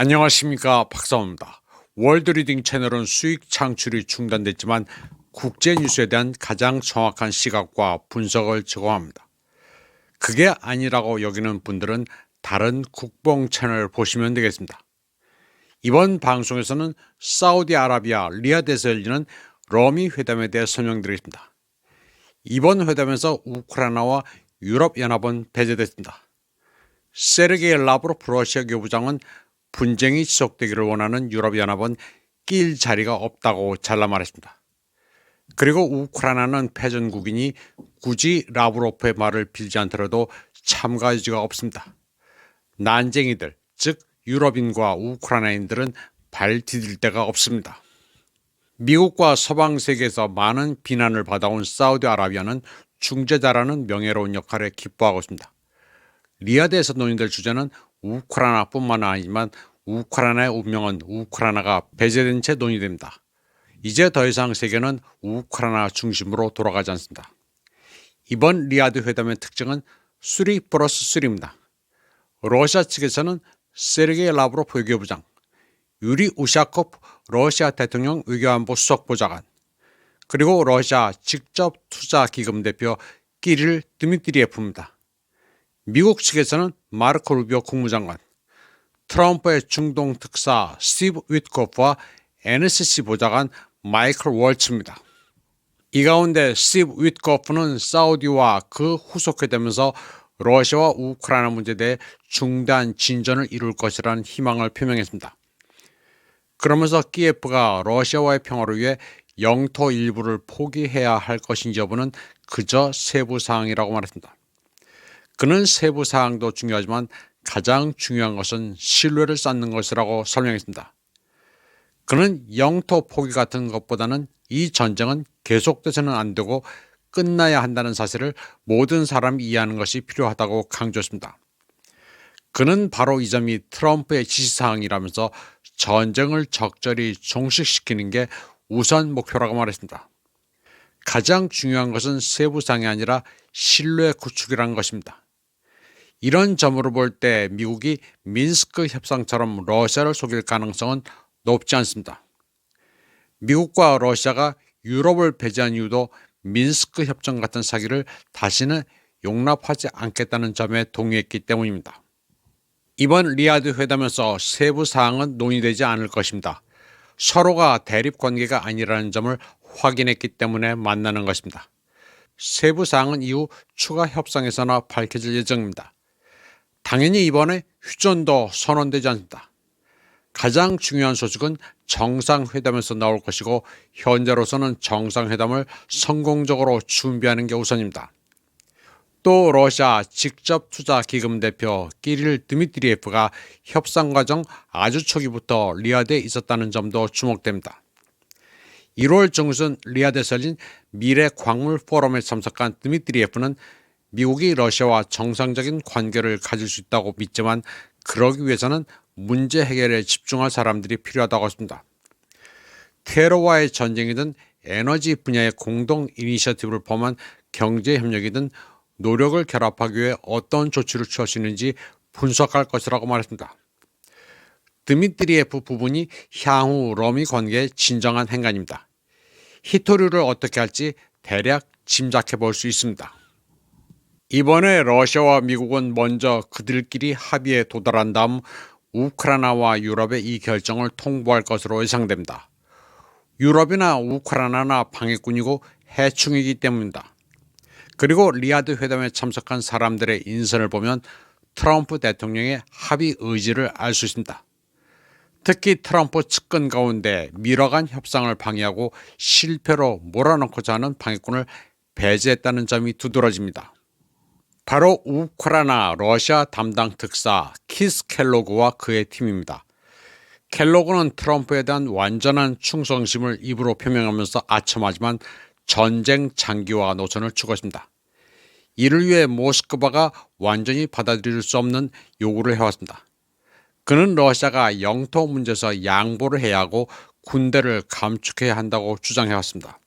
안녕하십니까 박사원입니다. 월드리딩 채널은 수익 창출이 중단됐지만 국제 뉴스에 대한 가장 정확한 시각과 분석을 제공합니다. 그게 아니라고 여기는 분들은 다른 국뽕 채널 보시면 되겠습니다. 이번 방송에서는 사우디아라비아 리야드에서 열리는 러미 회담에 대해 설명드리겠습니다. 이번 회담에서 우크라이나와 유럽연합은 배제됐습니다. 세르게이 라브로프 러시아 교부장은 분쟁이 지속되기를 원하는 유럽연합은 낄 자리가 없다고 잘라 말했습니다. 그리고 우크라이나는 패전국이니 굳이 라브로프의 말을 빌지 않더라도 참가 의지가 없습니다. 난쟁이들, 즉 유럽인과 우크라이나인들은 발 디딜 데가 없습니다. 미국과 서방 세계에서 많은 비난을 받아온 사우디아라비아는 중재자라는 명예로운 역할에 기뻐하고 있습니다. 리야드에서 논의될 주제는 우크라이나뿐만 아니지만 우크라이나의 운명은 우크라이나가 배제된 채 논의됩니다. 이제 더 이상 세계는 우크라이나 중심으로 돌아가지 않습니다. 이번 리야드 회담의 특징은 3 플러스 3입니다. 러시아 측에서는 세르게이 라브로프 외교부장, 유리 우샤코프 러시아 대통령 외교안보 수석보좌관, 그리고 러시아 직접 투자 기금 대표 끼릴 드미트리에프입니다. 미국 측에서는 마르코 루비오 국무장관, 트럼프의 중동 특사 스티브 윗코프와 NSC 보좌관 마이클 월츠입니다. 이 가운데 스티브 윗코프는 사우디와 그 후속회되면서 러시아와 우크라이나 문제에 대해 중대한 진전을 이룰 것이라는 희망을 표명했습니다. 그러면서 키예프가 러시아와의 평화를 위해 영토 일부를 포기해야 할 것인지 여부는 그저 세부 사항이라고 말했습니다. 그는 세부 사항도 중요하지만 가장 중요한 것은 신뢰를 쌓는 것이라고 설명했습니다. 그는 영토 포기 같은 것보다는 이 전쟁은 계속돼서는 안 되고 끝나야 한다는 사실을 모든 사람이 이해하는 것이 필요하다고 강조했습니다. 그는 바로 이 점이 트럼프의 지시사항이라면서 전쟁을 적절히 종식시키는 게 우선 목표라고 말했습니다. 가장 중요한 것은 세부상이 아니라 신뢰 구축이라는 것입니다. 이런 점으로 볼 때 미국이 민스크 협상처럼 러시아를 속일 가능성은 높지 않습니다. 미국과 러시아가 유럽을 배제한 이유도 민스크 협정 같은 사기를 다시는 용납하지 않겠다는 점에 동의했기 때문입니다. 이번 리아드 회담에서 세부 사항은 논의되지 않을 것입니다. 서로가 대립 관계가 아니라는 점을 확인했기 때문에 만나는 것입니다. 세부 사항은 이후 추가 협상에서나 밝혀질 예정입니다. 당연히 이번에 휴전도 선언되지 않습니다. 가장 중요한 소식은 정상회담에서 나올 것이고 현재로서는 정상회담을 성공적으로 준비하는 게 우선입니다. 또 러시아 직접 투자 기금 대표 끼릴 드미트리에프가 협상 과정 아주 초기부터 리아드에 있었다는 점도 주목됩니다. 1월 중순 리아드에서 열린 미래 광물 포럼에 참석한 드미트리에프는 미국이 러시아와 정상적인 관계를 가질 수 있다고 믿지만 그러기 위해서는 문제 해결에 집중할 사람들이 필요하다고 했습니다. 테러와의 전쟁이든 에너지 분야의 공동 이니셔티브를 포함한 경제 협력이든 노력을 결합하기 위해 어떤 조치를 취할 수 있는지 분석할 것이라고 말했습니다. 드미트리에프 부분이 향후 러미 관계의 진정한 행간입니다. 히토류를 어떻게 할지 대략 짐작해 볼 수 있습니다. 이번에 러시아와 미국은 먼저 그들끼리 합의에 도달한 다음 우크라이나와 유럽의 이 결정을 통보할 것으로 예상됩니다. 유럽이나 우크라이나나 방해꾼이고 해충이기 때문입니다. 그리고 리아드 회담에 참석한 사람들의 인선을 보면 트럼프 대통령의 합의 의지를 알 수 있습니다. 특히 트럼프 측근 가운데 밀어간 협상을 방해하고 실패로 몰아넣고자 하는 방해꾼을 배제했다는 점이 두드러집니다. 바로 우크라이나 러시아 담당 특사 키스 켈로그와 그의 팀입니다. 켈로그는 트럼프에 대한 완전한 충성심을 입으로 표명하면서 아첨하지만 전쟁 장기화 노선을 추구했습니다. 이를 위해 모스크바가 완전히 받아들일 수 없는 요구를 해왔습니다. 그는 러시아가 영토 문제에서 양보를 해야 하고 군대를 감축해야 한다고 주장해왔습니다.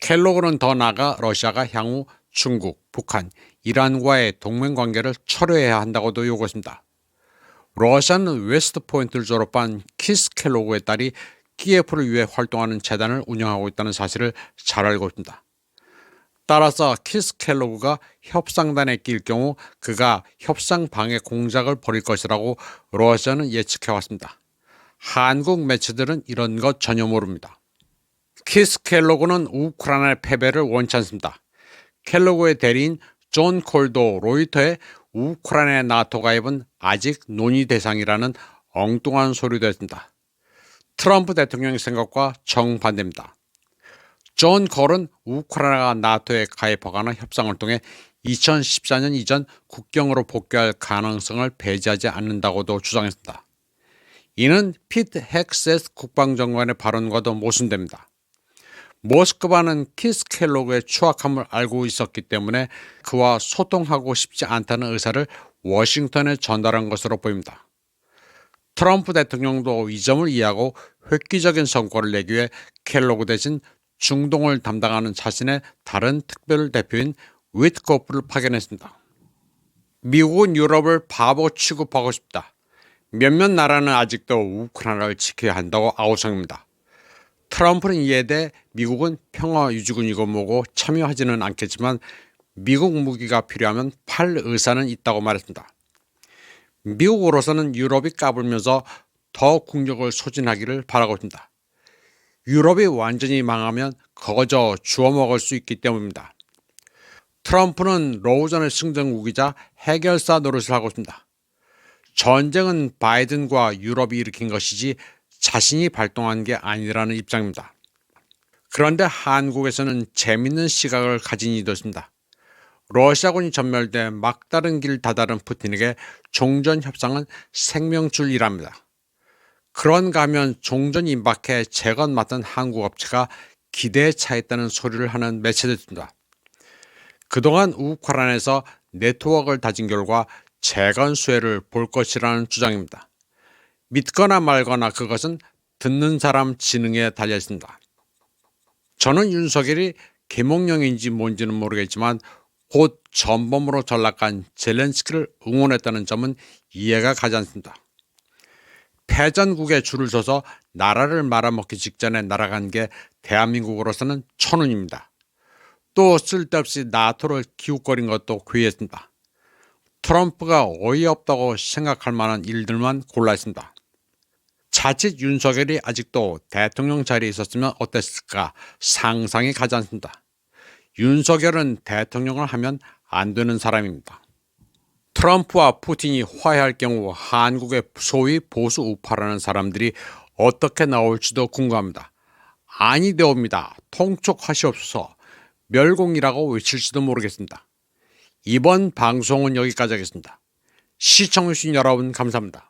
켈로그는 더 나아가 러시아가 향후 중국, 북한, 이란과의 동맹 관계를 철회해야 한다고도 요구했습니다. 러시아는 웨스트 포인트를 졸업한 키스 켈로그의 딸이 키예프를 위해 활동하는 재단을 운영하고 있다는 사실을 잘 알고 있습니다. 따라서 키스 켈로그가 협상단에 낄 경우 그가 협상 방해 공작을 벌일 것이라고 러시아는 예측해 왔습니다. 한국 매체들은 이런 것 전혀 모릅니다. 키스 켈로그는 우크라이나의 패배를 원치 않습니다. 켈로그의 대리인 존 콜도 로이터의 우크라이나 나토 가입은 아직 논의 대상이라는 엉뚱한 소리도 했습니다. 트럼프 대통령의 생각과 정반대입니다. 존 콜은 우크라이나가 나토에 가입하거나 협상을 통해 2014년 이전 국경으로 복귀할 가능성을 배제하지 않는다고도 주장했습니다. 이는 피트 헥세스 국방장관의 발언과도 모순됩니다. 모스크바는 키스켈로그의 추악함을 알고 있었기 때문에 그와 소통하고 싶지 않다는 의사를 워싱턴에 전달한 것으로 보입니다. 트럼프 대통령도 이 점을 이해하고 획기적인 성과를 내기 위해 켈로그 대신 중동을 담당하는 자신의 다른 특별 대표인 윗코프를 파견했습니다. 미국은 유럽을 바보 취급하고 싶다. 몇몇 나라는 아직도 우크라이나를 지켜야 한다고 아우성입니다. 트럼프는 이에 대해 미국은 평화 유지군이고 뭐고 참여하지는 않겠지만 미국 무기가 필요하면 팔 의사는 있다고 말했습니다. 미국으로서는 유럽이 까불면서 더 국력을 소진하기를 바라고 있습니다. 유럽이 완전히 망하면 거저 주워 먹을 수 있기 때문입니다. 트럼프는 로우전의 승전국이자 해결사 노릇을 하고 있습니다. 전쟁은 바이든과 유럽이 일으킨 것이지 자신이 발동한 게 아니라는 입장입니다. 그런데 한국에서는 재밌는 시각을 가진 이도 있습니다. 러시아군이 전멸돼 막다른 길 다다른 푸틴에게 종전 협상은 생명줄이랍니다. 그런가 하면 종전 임박해 재건 맡은 한국 업체가 기대에 차있다는 소리를 하는 매체도 있습니다. 그동안 우크라이나에서 네트워크를 다진 결과 재건 수혜를 볼 것이라는 주장입니다. 믿거나 말거나 그것은 듣는 사람 지능에 달려 있습니다. 저는 윤석열이 개몽령인지 뭔지는 모르겠지만 곧 전범으로 전락한 젤렌스키를 응원했다는 점은 이해가 가지 않습니다. 패전국에 줄을 서서 나라를 말아먹기 직전에 날아간 게 대한민국으로서는 천운입니다. 또 쓸데없이 나토를 기웃거린 것도 괴했습니다. 트럼프가 어이없다고 생각할 만한 일들만 골라 있습니다. 자칫 윤석열이 아직도 대통령 자리에 있었으면 어땠을까 상상이 가지 않습니다. 윤석열은 대통령을 하면 안 되는 사람입니다. 트럼프와 푸틴이 화해할 경우 한국의 소위 보수 우파라는 사람들이 어떻게 나올지도 궁금합니다. 아니 되옵니다. 통촉하시옵소서. 멸공이라고 외칠지도 모르겠습니다. 이번 방송은 여기까지 하겠습니다. 시청해주신 여러분 감사합니다.